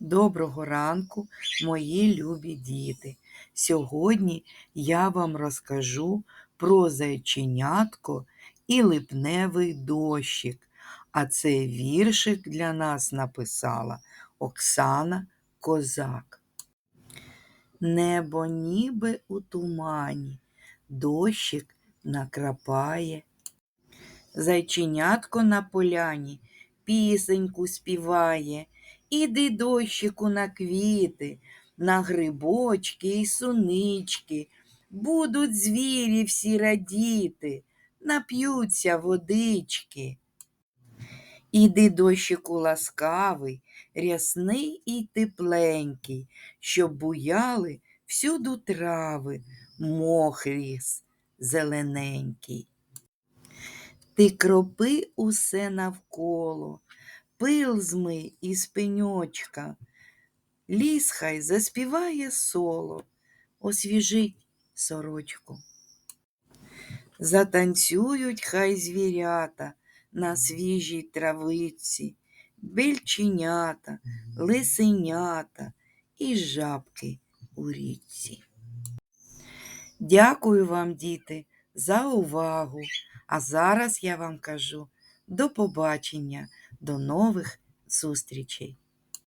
Доброго ранку, мої любі діти. Сьогодні я вам розкажу про зайченятко і липневий дощик. А цей віршик для нас написала Оксана Козак. Небо ніби у тумані, дощик накрапає. Зайченятко на поляні пісеньку співає. Іди дощику на квіти, на грибочки й сунички. Будуть звірі всі радіти, нап'ються водички. Іди дощику ласкавий, рясний і тепленький, щоб буяли всюду трави, мох ріс зелененький. Ти кропи усе навколо, пил змий із пеньочка, ліс хай заспіває соло, освіжить сорочку. Затанцюють хай звірята на свіжій травиці, бельченята, лисенята і жабки у річці. Дякую вам, діти, за увагу. А зараз я вам кажу до побачення, до нових зустрічей.